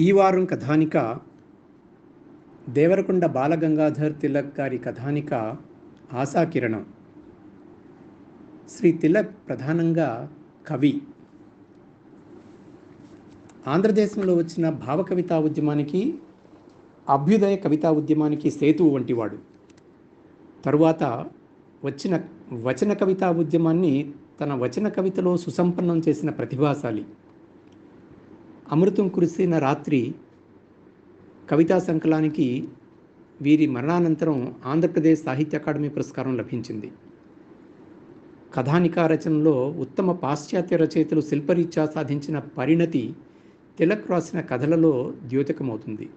ఈ వారం కథానిక దేవరకొండ బాలగంగాధర్ తిలక్ గారి కథానిక ఆశాకిరణం శ్రీ తిలక్ ప్రధానంగా కవి. ఆంధ్రదేశంలో వచ్చిన భావ కవితా ఉద్యమానికి అభ్యుదయ కవితా ఉద్యమానికి సేతువు వంటివాడు. తరువాత వచ్చిన వచన కవితా ఉద్యమాన్ని తన వచన కవితలో సుసంపన్నం చేసిన ప్రతిభాశాలి. అమృతం కురిసిన రాత్రి కవితా సంకలానికి వీరి మరణానంతరం ఆంధ్రప్రదేశ్ సాహిత్య అకాడమీ పురస్కారం లభించింది. కథానికా రచనలో ఉత్తమ పాశ్చాత్య రచయితలు శిల్పరీత్యా సాధించిన పరిణతి తిలక్ రాసిన కథలలో ద్యోతకమవుతుంది.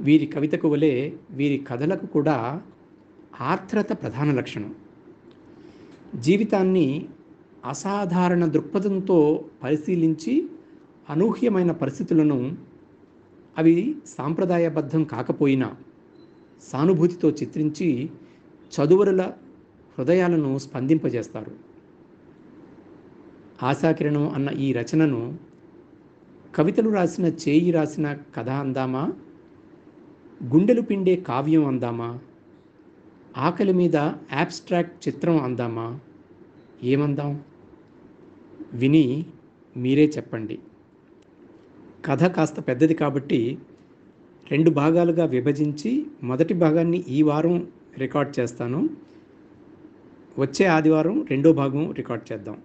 వీరి కవితకు వలె వీరి కథలకు కూడా ఆర్ద్రత ప్రధాన లక్షణం. జీవితాన్ని అసాధారణ దృక్పథంతో పరిశీలించి అనూహ్యమైన పరిస్థితులను అవి సాంప్రదాయబద్ధం కాకపోయినా సానుభూతితో చిత్రించి చదువరుల హృదయాలను స్పందింపజేస్తారు. ఆశాకిరణం అన్న ఈ రచనను కవితలు రాసిన చేయి రాసిన కథ అందామా? గుండెలు పిండే కావ్యం అందామా? ఆకలి మీద యాబ్స్ట్రాక్ట్ చిత్రం అందామా? ఏమందాం? విని మీరే చెప్పండి. కథ కాస్త పెద్దది కాబట్టి రెండు భాగాలుగా విభజించి మొదటి భాగాన్ని ఈ వారం రికార్డ్ చేస్తాను. వచ్చే ఆదివారం రెండో భాగం రికార్డ్ చేద్దాం.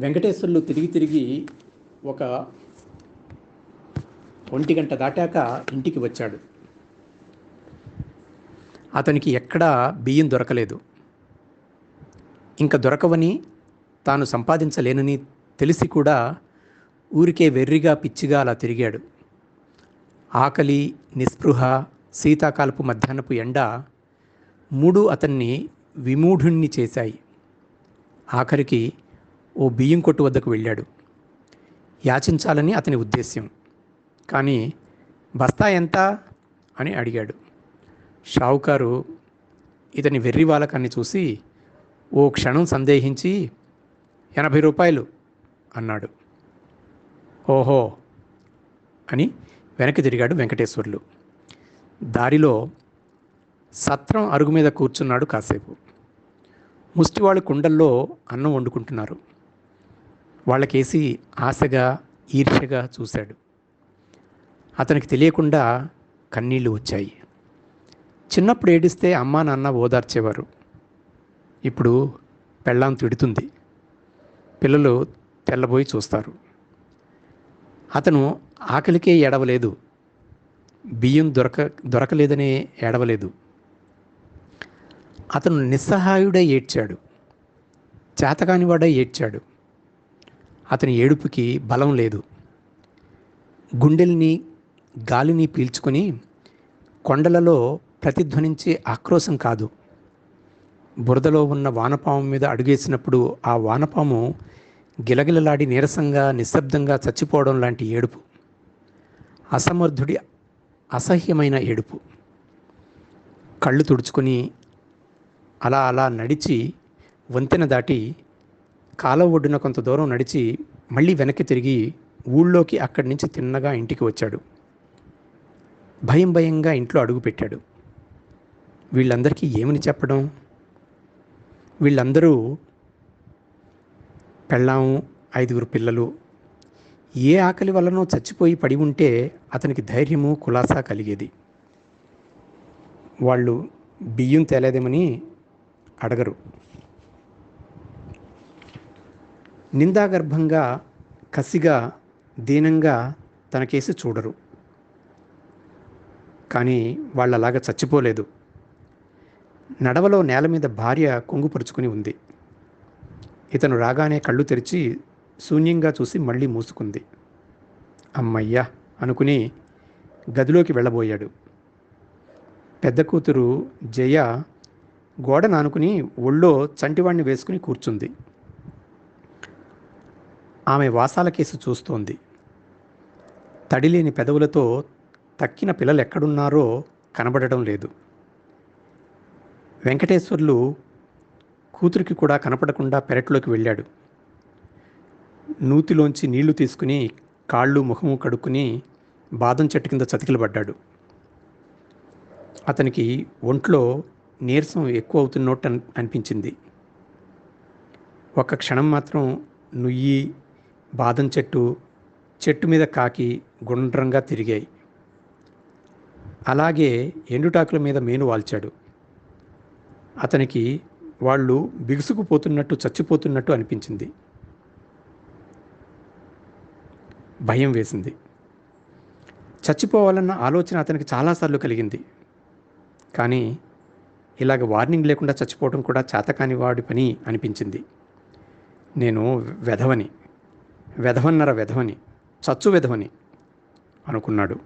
వెంకటేశ్వర్లు తిరిగి తిరిగి ఒక ఒంటి గంట దాటాక ఇంటికి వచ్చాడు. అతనికి ఎక్కడా బియ్యం దొరకలేదు. ఇంకా దొరకవని తాను సంపాదించలేనని తెలిసి కూడా ఊరికే వెర్రిగా పిచ్చిగా అలా తిరిగాడు. ఆకలి నిస్పృహ శీతాకాలపు మధ్యాహ్నపు ఎండ మూడు అతన్ని విమూఢుణ్ణి చేశాయి. ఆఖరికి ఓ బియ్యం కొట్టు వద్దకు వెళ్ళాడు. యాచించాలని అతని ఉద్దేశ్యం. కానీ బస్తా ఎంత? అని అడిగాడు. షావుకారు ఇతని వెర్రివాలకాన్ని చూసి ఓ క్షణం సందేహించి ఎనభై రూపాయలు అన్నాడు. ఓహో అని వెనక్కి తిరిగాడు వెంకటేశ్వర్లు. దారిలో సత్రం అరుగు మీద కూర్చున్నాడు కాసేపు. ముష్టివాళ్ళు కుండల్లో అన్నం వండుకుంటున్నారు. వాళ్ళకేసి ఆశగా ఈర్ష్యగా చూశాడు. అతనికి తెలియకుండా కన్నీళ్ళు వచ్చాయి. చిన్నప్పుడు ఏడిస్తే అమ్మా నాన్న ఓదార్చేవారు. ఇప్పుడు పెళ్ళాం తిడుతుంది. పిల్లలు తెల్లబోయి చూస్తారు. అతను ఆకలికే ఏడవలేదు. బియ్యం దొరక దొరకలేదనే ఏడవలేదు. అతను నిస్సహాయుడే ఏడ్చాడు. చేతకానివాడే ఏడ్చాడు. అతని ఏడుపుకి బలం లేదు. గుండెల్ని గాలిని పీల్చుకొని కొండలలో ప్రతిధ్వనించే ఆక్రోశం కాదు. బురదలో ఉన్న వానపాము మీద అడుగేసినప్పుడు ఆ వానపాము గిలగిలలాడి నీరసంగా నిశ్శబ్దంగా చచ్చిపోవడం లాంటి ఏడుపు. అసమర్థుడి అసహ్యమైన ఏడుపు. కళ్ళు తుడుచుకొని అలా అలా నడిచి వంతెన దాటి కాలం ఒడ్డున కొంత దూరం నడిచి మళ్ళీ వెనక్కి తిరిగి ఊళ్ళోకి అక్కడి నుంచి తిన్నగా ఇంటికి వచ్చాడు. భయం భయంగా ఇంట్లో అడుగుపెట్టాడు వీళ్ళందరికీ ఏమని చెప్పడం? వీళ్ళందరూ పెళ్ళాం ఐదుగురు పిల్లలు. ఏ ఆకలి వల్లనో చచ్చిపోయి పడి ఉంటే అతనికి ధైర్యము కులాసా కలిగేది. వాళ్ళు బియ్యం తేలేదేమని అడగరు. నిందాగర్భంగా కసిగా దీనంగా తనకేసి చూడరు. కానీ వాళ్ళలాగా చచ్చిపోలేదు. నడవలో నేల మీద భార్య కొంగుపరుచుకుని ఉంది. ఇతను రాగానే కళ్ళు తెరిచి శూన్యంగా చూసి మళ్ళీ మూసుకుంది. అమ్మయ్యా అనుకుని గదిలోకి వెళ్ళబోయాడు. పెద్ద కూతురు జయ గోడ నానుకుని ఒళ్ళో చంటివాణ్ణి వేసుకుని కూర్చుంది. ఆమె వాసాల కేసు చూస్తోంది. తడిలేని పెదవులతో తక్కిన పిల్లలు ఎక్కడున్నారో కనబడటం లేదు. వెంకటేశ్వర్లు కూతురికి కూడా కనపడకుండా పెరట్లోకి వెళ్ళాడు. నూతిలోంచి నీళ్ళు తీసుకుని కాళ్ళు ముఖము కడుక్కుని బాదం చెట్టు కింద చతికిలబడ్డాడు. అతనికి ఒంట్లో నీరసం ఎక్కువ అవుతున్నట్టు అనిపించింది. ఒక క్షణం మాత్రం నుయ్యి బాదం చెట్టు చెట్టు మీద కాకి గుండ్రంగా తిరిగాయి. అలాగే ఎండుటాకుల మీద మేను వాల్చాడు. అతనికి వాళ్ళు బిగుసుకుపోతున్నట్టు చచ్చిపోతున్నట్టు అనిపించింది. భయం వేసింది. చచ్చిపోవాలన్న ఆలోచన అతనికి చాలాసార్లు కలిగింది. కానీ ఇలాగ వార్నింగ్ లేకుండా చచ్చిపోవడం కూడా చేతకాని వాడి పని అనిపించింది. నేను వెధవని వెధవన్నర వెధవని చచ్చు వెధవని అనుకున్నాడు.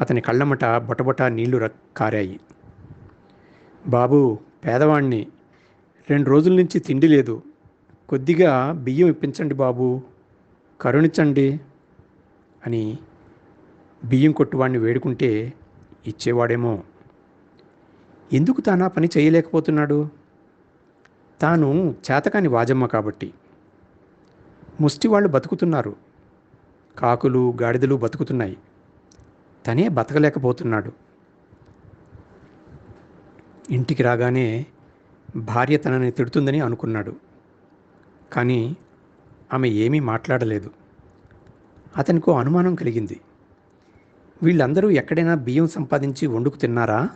అతని కళ్ళమట బొటబొట నీళ్ళు రక్- కారాయి. బాబు పేదవాణ్ణి. రెండు రోజుల నుంచి తిండి లేదు. కొద్దిగా బియ్యం ఇప్పించండి బాబు. కరుణించండి అని బియ్యం కొట్టువాడిని వేడుకుంటే ఇచ్చేవాడేమో. ఎందుకు తానా పని చేయలేకపోతున్నాడు? తాను చేతకాని వాజమ్మ కాబట్టి. ముష్టి వాళ్ళు బతుకుతున్నారు. కాకులు గాడిదలు బతుకుతున్నాయి. తనే బతకలేకపోతున్నాడు. ఇంటికి రాగానే భార్య తనని తిడుతుందని అనుకున్నాడు. కానీ ఆమె ఏమీ మాట్లాడలేదు. అతనికో అనుమానం కలిగింది. వీళ్ళందరూ ఎక్కడైనా బియ్యం సంపాదించి వండుకు తిన్నారా?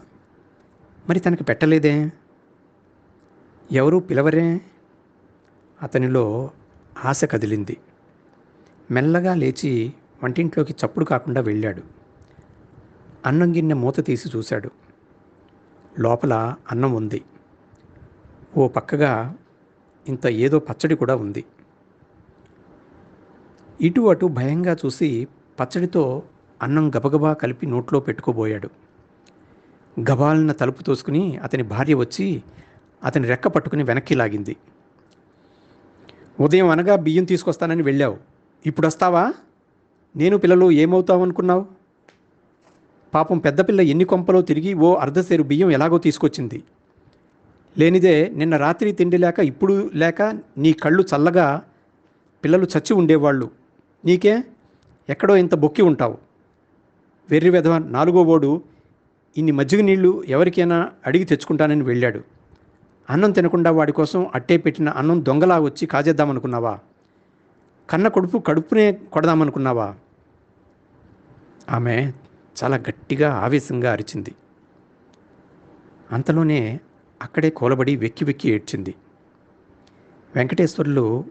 మరి తనకి పెట్టలేదే? ఎవరూ పిలవరే? అతనిలో ఆశ కదిలింది. మెల్లగా లేచి వంటింట్లోకి చప్పుడు కాకుండా వెళ్ళాడు. అన్నం గిన్నె మూత తీసి చూశాడు. లోపల అన్నం ఉంది. ఓ పక్కగా ఇంత ఏదో పచ్చడి కూడా ఉంది. ఇటు అటు భయంగా చూసి పచ్చడితో అన్నం గబగబా కలిపి నోట్లో పెట్టుకోబోయాడు. గబాలన తలుపు తోసుకుని అతని భార్య వచ్చి అతని రెక్క పట్టుకుని వెనక్కి లాగింది. ఉదయం అనగా బియ్యం తీసుకొస్తానని వెళ్ళావు. ఇప్పుడు వస్తావా? నేను పిల్లలు ఏమవుతావు అనుకున్నావు పాపం పెద్దపిల్ల ఎన్ని కొంపలో తిరిగి ఓ అర్ధసేరు బియ్యం ఎలాగో తీసుకొచ్చింది. లేనిదే నిన్న రాత్రి తిండి లేక ఇప్పుడు లేక నీ కళ్ళు చల్లగా పిల్లలు చచ్చి ఉండేవాళ్ళు. నీకే? ఎక్కడో ఇంత బొక్కి ఉంటావు. వెర్రి వెధవ నాలుగో ఓడు ఇన్ని మజ్జిగ నీళ్ళు ఎవరికైనా అడిగి తెచ్చుకుంటానని వెళ్ళాడు. అన్నం తినకుండా వాడి కోసం అట్టే పెట్టిన అన్నం దొంగలా వచ్చి కాజేద్దామనుకున్నావా? కన్న కొడుపు కడుపునే కొడదామనుకున్నావా? ఆమె చాలా గట్టిగా ఆవేశంగా అరిచింది. అంతలోనే అక్కడే కోలబడి వెక్కి వెక్కి ఏడ్చింది. వెంకటేశ్వర్లు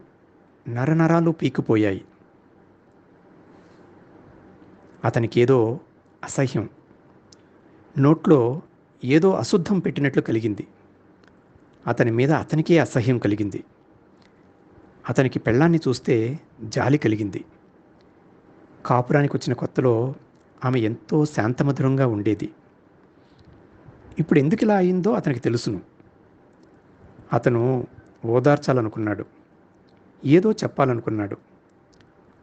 నరనరాలు పీకిపోయాయి అతనికేదో అసహ్యం. నోట్లో ఏదో అశుద్ధం పెట్టినట్లు కలిగింది. అతని మీద అతనికే అసహ్యం కలిగింది. అతనికి పెళ్ళాన్ని చూస్తే జాలి కలిగింది. కాపురానికి వచ్చిన కొత్తలో ఆమె ఎంతో శాంతమధురంగా ఉండేది. ఇప్పుడు ఎందుకు ఇలా అయిందో అతనికి తెలుసును. అతను ఓదార్చాలనుకున్నాడు. ఏదో చెప్పాలనుకున్నాడు.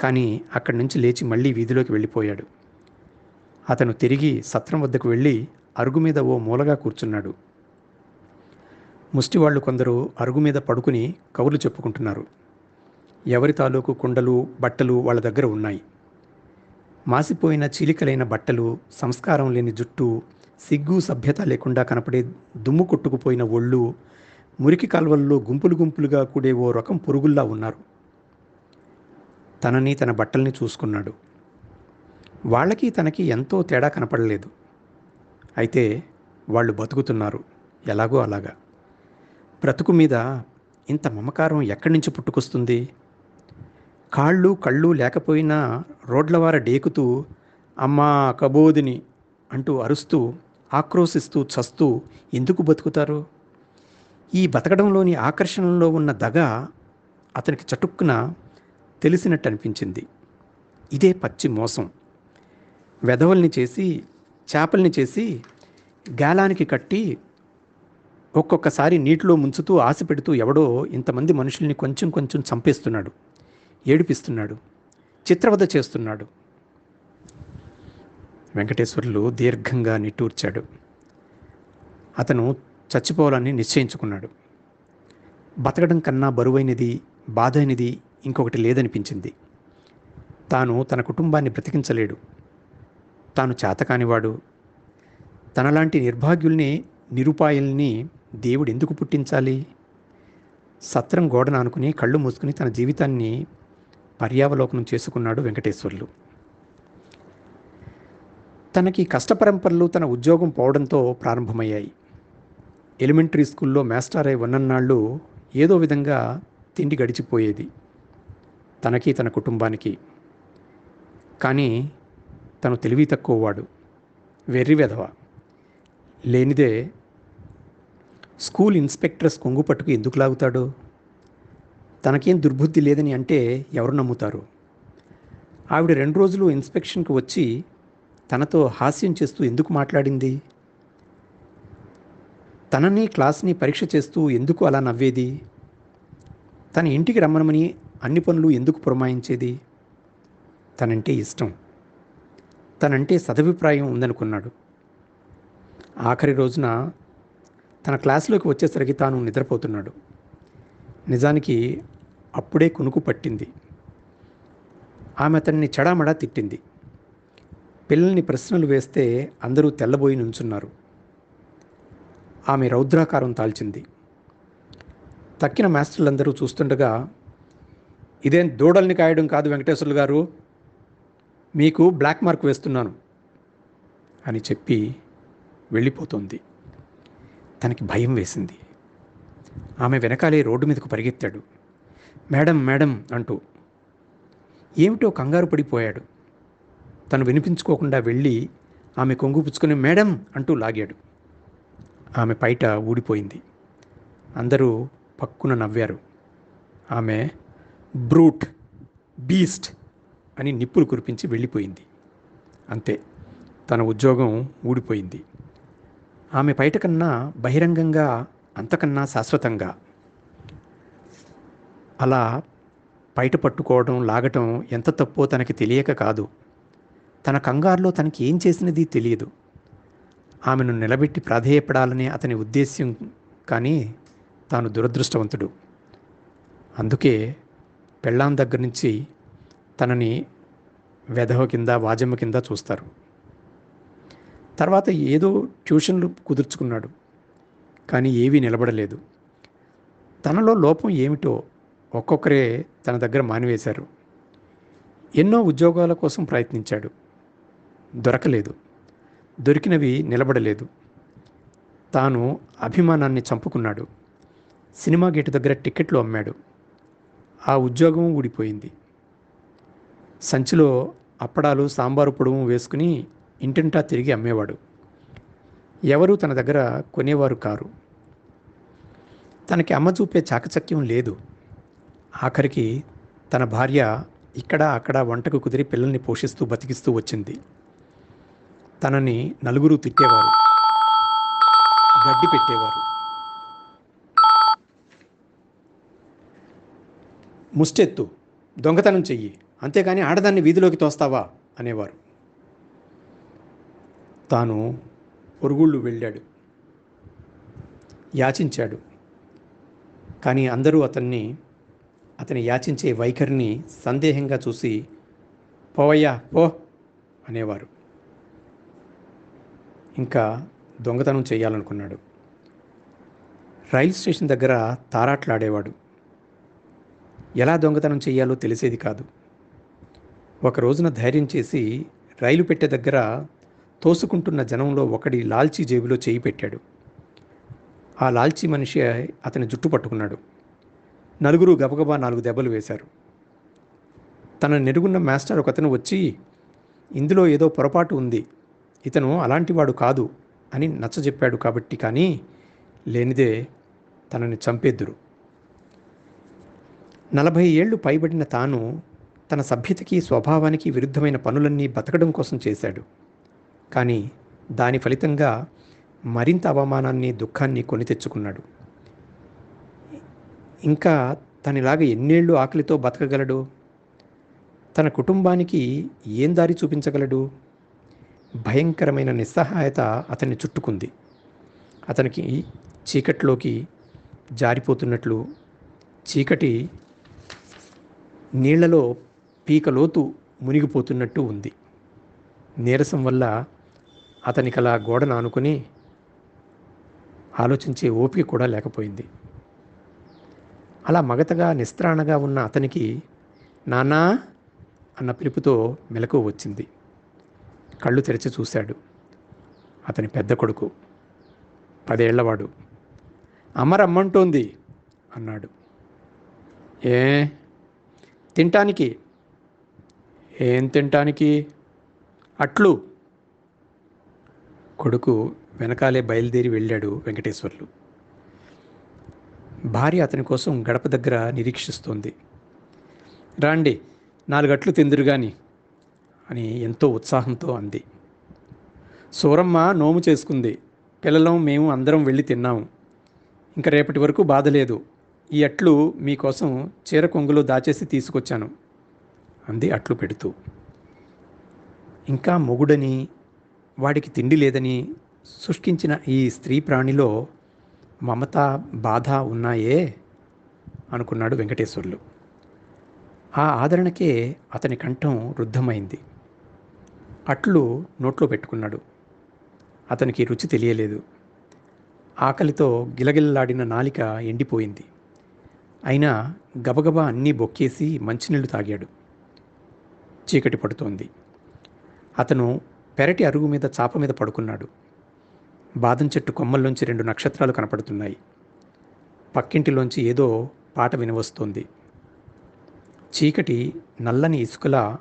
కానీ అక్కడి నుంచి లేచి మళ్ళీ వీధిలోకి వెళ్ళిపోయాడు. అతను తిరిగి సత్రం వద్దకు వెళ్ళి అరుగు మీద ఓ మూలగా కూర్చున్నాడు. ముష్టివాళ్ళు కొందరు అరుగు మీద పడుకుని కవులు చెప్పుకుంటున్నారు. ఎవరి తాలూకు కుండలు బట్టలు వాళ్ళ దగ్గర ఉన్నాయి. మాసిపోయిన చీలికలైన బట్టలు సంస్కారం లేని జుట్టు సిగ్గు సభ్యత లేకుండా కనపడే దుమ్ము కొట్టుకుపోయిన ఒళ్ళు మురికి కాల్వల్లో గుంపులు గుంపులుగా కూడే ఓ రకం పురుగుల్లా ఉన్నారు. తనని తన బట్టల్ని చూసుకున్నాడు. వాళ్ళకి తనకి ఎంతో తేడా కనపడలేదు. అయితే వాళ్ళు బతుకుతున్నారు. ఎలాగో అలాగా. బ్రతుకు మీద ఇంత మమకారం ఎక్కడి నుంచి పుట్టుకొస్తుంది? కాళ్ళు కళ్ళు లేకపోయినా రోడ్లవార డేకుతూ అమ్మా కబోదిని అంటూ అరుస్తూ ఆక్రోశిస్తూ చస్తూ ఎందుకు బతుకుతారు? ఈ బతకడంలోని ఆకర్షణలో ఉన్న దగ అతనికి చటుక్కున తెలిసినట్టు అనిపించింది ఇదే పచ్చి మోసం. వెధవల్ని చేసి చేపల్ని చేసి గాలానికి కట్టి ఒక్కొక్కసారి నీటిలో ముంచుతూ ఆశ పెడుతూ ఎవడో ఇంతమంది మనుషుల్ని కొంచెం కొంచెం చంపేస్తున్నాడు. ఏడిపిస్తున్నాడు చిత్రవద చేస్తున్నాడు. వెంకటేశ్వర్లు దీర్ఘంగా నిట్టూర్చాడు. అతను చచ్చిపోవాలని నిశ్చయించుకున్నాడు. బతకడం కన్నా బరువైనది బాధైనది ఇంకొకటి లేదనిపించింది. తాను తన కుటుంబాన్ని బ్రతికించలేడు. తాను చేతకానివాడు. తనలాంటి నిర్భాగ్యుల్ని నిరుపాయుల్ని దేవుడు ఎందుకు పుట్టించాలి? సత్రం గోడన అనుకుని కళ్ళు మూసుకుని తన జీవితాన్ని పర్యావలోకనం చేసుకున్నాడు వెంకటేశ్వర్లు. తనకి కష్టపరంపరలు తన ఉద్యోగం పోవడంతో ప్రారంభమయ్యాయి. ఎలిమెంటరీ స్కూల్లో మాస్టర్ అయి ఉన్నన్నాళ్ళు ఏదో విధంగా తిండి గడిచిపోయేది. తనకి తన కుటుంబానికి. కానీ తను తెలివి తక్కువవాడు వెర్రి వెధవ. లేనిదే స్కూల్ ఇన్స్పెక్టర్స్ కొంగు పట్టుకు ఎందుకు లాగుతాడు? తనకేం దుర్బుద్ధి లేదని అంటే ఎవరు నమ్ముతారు? ఆవిడ రెండు రోజులు ఇన్స్పెక్షన్కి వచ్చి తనతో హాస్యం చేస్తూ ఎందుకు మాట్లాడింది? తనని క్లాస్ని పరీక్ష చేస్తూ ఎందుకు అలా నవ్వేది? తన ఇంటికి రమ్మనమని అన్ని పనులు ఎందుకు పురమాయించేది? తనంటే ఇష్టం. తనంటే సదభిప్రాయం ఉందనుకున్నాడు. ఆఖరి రోజున తన క్లాసులోకి వచ్చేసరికి తాను నిద్రపోతున్నాడు. నిజానికి అప్పుడే కునుకు పట్టింది. ఆమె అతన్ని చెడామడా తిట్టింది. పిల్లల్ని ప్రశ్నలు వేస్తే అందరూ తెల్లబోయి నుంచున్నారు. ఆమె రౌద్రాకారం తాల్చింది. తక్కిన మాస్టర్లందరూ చూస్తుండగా ఇదేం దూడల్ని కాయడం కాదు వెంకటేశ్వర్లు గారు. మీకు బ్లాక్ మార్క్ వేస్తున్నాను. అని చెప్పి వెళ్ళిపోతుంది. తనకి భయం వేసింది. ఆమె వెనకాలే రోడ్డు మీదకు పరిగెత్తాడు. మేడం మేడం అంటూ ఏమిటో కంగారు పడిపోయాడు. తను వినిపించుకోకుండా వెళ్ళి ఆమె కొంగు పుచ్చుకొని మేడం అంటూ లాగాడు. ఆమె పైట ఊడిపోయింది. అందరూ పక్కున నవ్వారు. ఆమె బ్రూట్ బీస్ట్ అని నిప్పులు కురిపించి వెళ్ళిపోయింది. అంతే తన ఉద్యోగం ఊడిపోయింది. ఆమె బయట కన్నా బహిరంగంగా అంతకన్నా శాశ్వతంగా అలా బయట పట్టుకోవడం లాగటం ఎంత తప్పో తనకి తెలియక కాదు. తన కంగారులో తనకి ఏం చేసినది తెలియదు. ఆమెను నిలబెట్టి ప్రాధేయపడాలనే అతని ఉద్దేశ్యం కానీ తాను దురదృష్టవంతుడు. అందుకే పెళ్ళాం దగ్గర నుంచి తనని వెధవ కింద వాజమ్మ కింద చూస్తారు. తర్వాత ఏదో ట్యూషన్లు కుదుర్చుకున్నాడు. కానీ ఏవీ నిలబడలేదు. తనలో లోపం ఏమిటో ఒక్కొక్కరే తన దగ్గర మానివేశారు. ఎన్నో ఉద్యోగాల కోసం ప్రయత్నించాడు. దొరకలేదు. దొరికినవి నిలబడలేదు. తాను అభిమానాన్ని చంపుకున్నాడు. సినిమా గేటు దగ్గర టిక్కెట్లు అమ్మాడు. ఆ ఉద్యోగం ఊడిపోయింది. సంచిలో అప్పడాలు సాంబారు పొడవు వేసుకుని ఇంటింటా తిరిగి అమ్మేవాడు. ఎవరూ తన దగ్గర కొనేవారు కారు. తనకి అమ్మ చూపే చాకచక్యం లేదు. ఆఖరికి తన భార్య ఇక్కడ అక్కడ వంటకు కుదిరి పిల్లల్ని పోషిస్తూ బతికిస్తూ వచ్చింది. తనని నలుగురు తిట్టేవారు. గడ్డి పెట్టేవారు. ముష్టెత్తు దొంగతనం చెయ్యి అంతేగాని ఆడదాన్ని వీధిలోకి తోస్తావా? అనేవారు. తాను పొరుగుళ్ళు వెళ్ళాడు. యాచించాడు. కానీ అందరూ అతన్ని అతని యాచించే వైఖరిని సందేహంగా చూసి పోవయ్యా పో అనేవారు. ఇంకా దొంగతనం చేయాలనుకున్నాడు. రైలు స్టేషన్ దగ్గర తారాట్లాడేవాడు. ఎలా దొంగతనం చేయాలో తెలిసేది కాదు. ఒక రోజున ధైర్యం చేసి రైలు పెట్టే దగ్గర తోసుకుంటున్న జనంలో ఒకడి లాల్చీ జేబులో చేయి పెట్టాడు. ఆ లాల్చీ మనిషి అతని జుట్టు పట్టుకున్నాడు. నలుగురు గబగబా నాలుగు దెబ్బలు వేశారు. తన నెరుగున్న మాస్టర్ ఒకతను వచ్చి ఇందులో ఏదో పొరపాటు ఉంది. ఇతను అలాంటివాడు కాదు అని నచ్చజెప్పాడు కాబట్టి కానీ లేనిదే తనని చంపేద్దురు. నలభై ఏళ్ళు పైబడిన తాను తన సభ్యతకి స్వభావానికి విరుద్ధమైన పనులన్నీ బతకడం కోసం చేశాడు. కానీ దాని ఫలితంగా మరింత అవమానాన్ని దుఃఖాన్ని కొని తెచ్చుకున్నాడు. ఇంకా తనిలాగా ఎన్నేళ్ళు ఆకలితో బతకగలడు? తన కుటుంబానికి ఏం దారి చూపించగలడు? భయంకరమైన నిస్సహాయత అతన్ని చుట్టుకుంది. అతనికి చీకట్లోకి జారిపోతున్నట్లు చీకటి నీళ్ళలో పీకలోతు మునిగిపోతున్నట్టు ఉంది. నీరసం వల్ల అతనికి అలా గోడను ఆనుకుని ఆలోచించే ఓపిక కూడా లేకపోయింది. అలా మగతగా నిస్త్రాణగా ఉన్న అతనికి నానా అన్న పిలుపుతో మెలకు వచ్చింది. కళ్ళు తెరిచి చూశాడు అతని పెద్ద కొడుకు. పదేళ్ళవాడు. అమ్మరమ్మంటోంది అన్నాడు. ఏ? తింటానికి? ఏం తింటానికి? అట్లు. కొడుకు వెనకాలే బయలుదేరి వెళ్ళాడు వెంకటేశ్వర్లు. భార్య అతని కోసం గడప దగ్గర నిరీక్షిస్తోంది. రాండి నాలుగట్లు తిందురు గాని అని ఎంతో ఉత్సాహంతో అంది. సూరమ్మ నోము చేసుకుంది. పిల్లలం మేము అందరం వెళ్ళి తిన్నాము. ఇంకా రేపటి వరకు బాధ లేదు. ఈ అట్లు మీకోసం చీర కొంగులో దాచేసి తీసుకొచ్చాను అంది అట్లు పెడుతూ. ఇంకా మొగుడని వాడికి తిండి లేదని శుష్కించిన ఈ స్త్రీ ప్రాణిలో మమత బాధ ఉన్నాయే అనుకున్నాడు వెంకటేశ్వర్లు. ఆ ఆదరణకే అతని కంఠం రుద్ధమైంది. అట్లు నోట్లో పెట్టుకున్నాడు. అతనికి రుచి తెలియలేదు. ఆకలితో గిలగిల్లాడిన నాలిక ఎండిపోయింది. అయినా గబగబా అన్నీ బొక్కేసి మంచినీళ్ళు తాగాడు. చీకటి పడుతోంది. అతను పెరటి అరుగు మీద చాప మీద పడుకున్నాడు. బాదం చెట్టు కొమ్మల్లోంచి రెండు నక్షత్రాలు కనపడుతున్నాయి. పక్కింటిలోంచి ఏదో పాట వినవస్తోంది. చీకటి నల్లని ఇసుకలా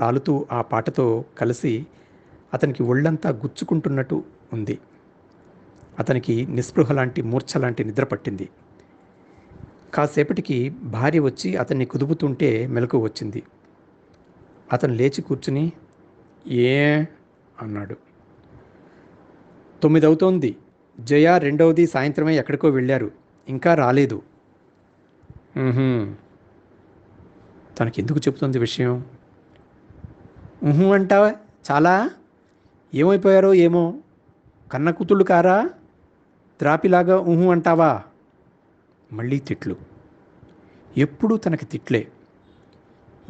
రాలుతూ ఆ పాటతో కలిసి అతనికి ఒళ్ళంతా గుచ్చుకుంటున్నట్టు ఉంది. అతనికి నిస్పృహ లాంటి మూర్ఛ లాంటి నిద్ర పట్టింది. కాసేపటికి భార్య వచ్చి అతన్ని కుదుపుతుంటే మెలకు వచ్చింది. అతను లేచి కూర్చుని ఏ? అన్నాడు. తొమ్మిది అవుతోంది జయ రెండవది సాయంత్రమే ఎక్కడికో వెళ్ళారు. ఇంకా రాలేదు. తనకి ఎందుకు చెబుతుంది విషయం? ఊహు అంటావా? చాలా? ఏమైపోయారో ఏమో? కన్న కూతుళ్ళు కారా? ద్రాపిలాగా ఊహు అంటావా? మళ్ళీ తిట్లు. ఎప్పుడూ తనకి తిట్లే.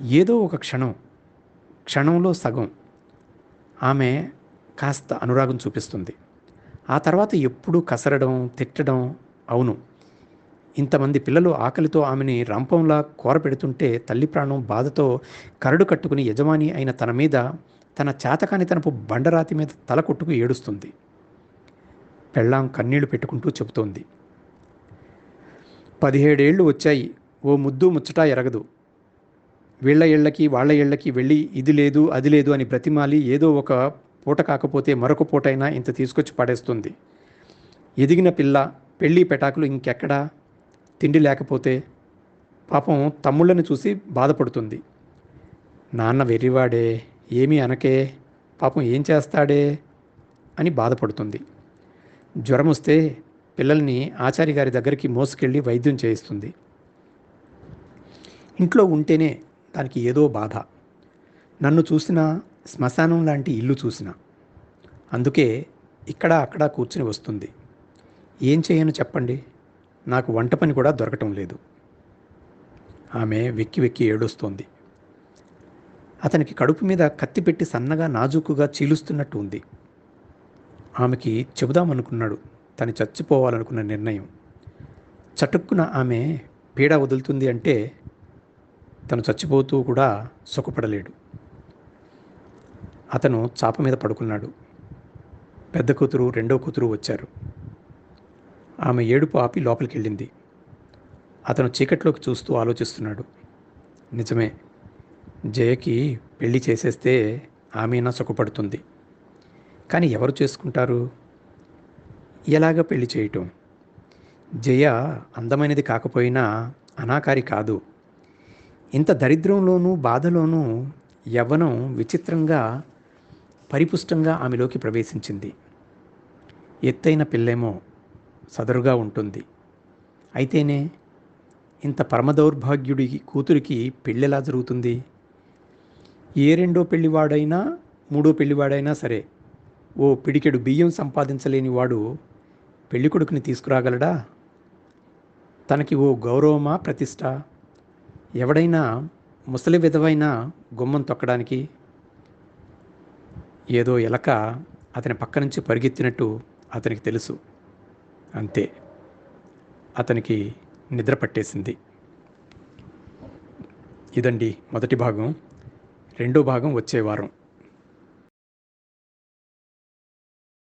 ఏదో ఒక క్షణం. క్షణంలో సగం. ఆమె కాస్త అనురాగం చూపిస్తుంది. ఆ తర్వాత ఎప్పుడూ కసరడం తిట్టడం అవును. ఇంతమంది పిల్లలు ఆకలితో ఆమెని రంపంలా కోరపెడుతుంటే తల్లి ప్రాణం బాధతో కరడు కట్టుకుని యజమాని అయిన తన మీద తన చేతకాని తనపు బండరాతి మీద తల కొట్టుకు ఏడుస్తుంది. పెళ్ళాం కన్నీళ్ళు పెట్టుకుంటూ చెబుతోంది. పదిహేడేళ్ళు వచ్చాయి. ఓ ముద్దు ముచ్చట ఎరగదు. వీళ్ళ ఇళ్ళకి వాళ్ళ ఇళ్ళకి వెళ్ళి ఇది లేదు అది లేదు అని బ్రతిమాలి ఏదో ఒక పూట కాకపోతే మరొక పూటైనా ఇంత తీసుకొచ్చి పడేస్తుంది. ఎదిగిన పిల్ల పెళ్ళి పెటాకులు ఇంకెక్కడా? తిండి లేకపోతే? పాపం తమ్ముళ్ళని చూసి బాధపడుతుంది. నాన్న వెర్రివాడే ఏమీ అనకే పాపం ఏం చేస్తాడే? అని బాధపడుతుంది. జ్వరం వస్తే పిల్లల్ని ఆచారి గారి దగ్గరికి మోసుకెళ్ళి వైద్యం చేయిస్తుంది. ఇంట్లో ఉంటేనే దానికి ఏదో బాధ. నన్ను చూసిన శ్మశానం లాంటి ఇల్లు చూసిన. అందుకే ఇక్కడ అక్కడ కూర్చుని వస్తుంది. ఏం చేయను చెప్పండి? నాకు వంట పని కూడా దొరకటం లేదు. ఆమె వెక్కి వెక్కి ఏడుస్తోంది. అతనికి కడుపు మీద కత్తి పెట్టి సన్నగా నాజూకుగా చీలుస్తున్నట్టు ఉంది. ఆమెకి చెబుదామనుకున్నాడు. తను చచ్చిపోవాలనుకున్న నిర్ణయం. చటుక్కున ఆమె పీడ వదులుతుంది అంటే తను చచ్చిపోతూ కూడా సుఖపడలేడు. అతను చాప మీద పడుకున్నాడు. పెద్ద కూతురు రెండో కూతురు వచ్చారు. ఆమె ఏడుపు ఆపి లోపలికి వెళ్ళింది అతను చీకట్లోకి చూస్తూ ఆలోచిస్తున్నాడు. నిజమే జయకి పెళ్ళి చేసేస్తే ఆమెనా సుఖపడుతుంది. కానీ ఎవరు చేసుకుంటారు? ఎలాగ పెళ్ళి చేయటం? జయ అందమైనది కాకపోయినా అనాకారి కాదు. ఇంత దరిద్రంలోనూ బాధలోనూ యవ్వనం విచిత్రంగా పరిపుష్టంగా ఆమెలోకి ప్రవేశించింది. ఎత్తైన పిల్లేమో సదరుగా ఉంటుంది. అయితేనే ఇంత పరమదౌర్భాగ్యుడి కూతురికి పెళ్ళెలా జరుగుతుంది? ఏ రెండో పెళ్ళివాడైనా మూడో పెళ్ళివాడైనా సరే ఓ పిడికెడు బియ్యం సంపాదించలేని వాడు పెళ్ళికొడుకుని తీసుకురాగలడా? తనకి ఓ గౌరవమా ప్రతిష్ట ఎవడైనా ముసలి విధవైన గుమ్మం తొక్కడానికి ఏదో ఎలక అతని పక్క నుంచి పరిగెత్తినట్టు అతనికి తెలుసు. అంతే. అతనికి నిద్ర పట్టేసింది. ఇదండి మొదటి భాగం. రెండో భాగం వచ్చే వారం.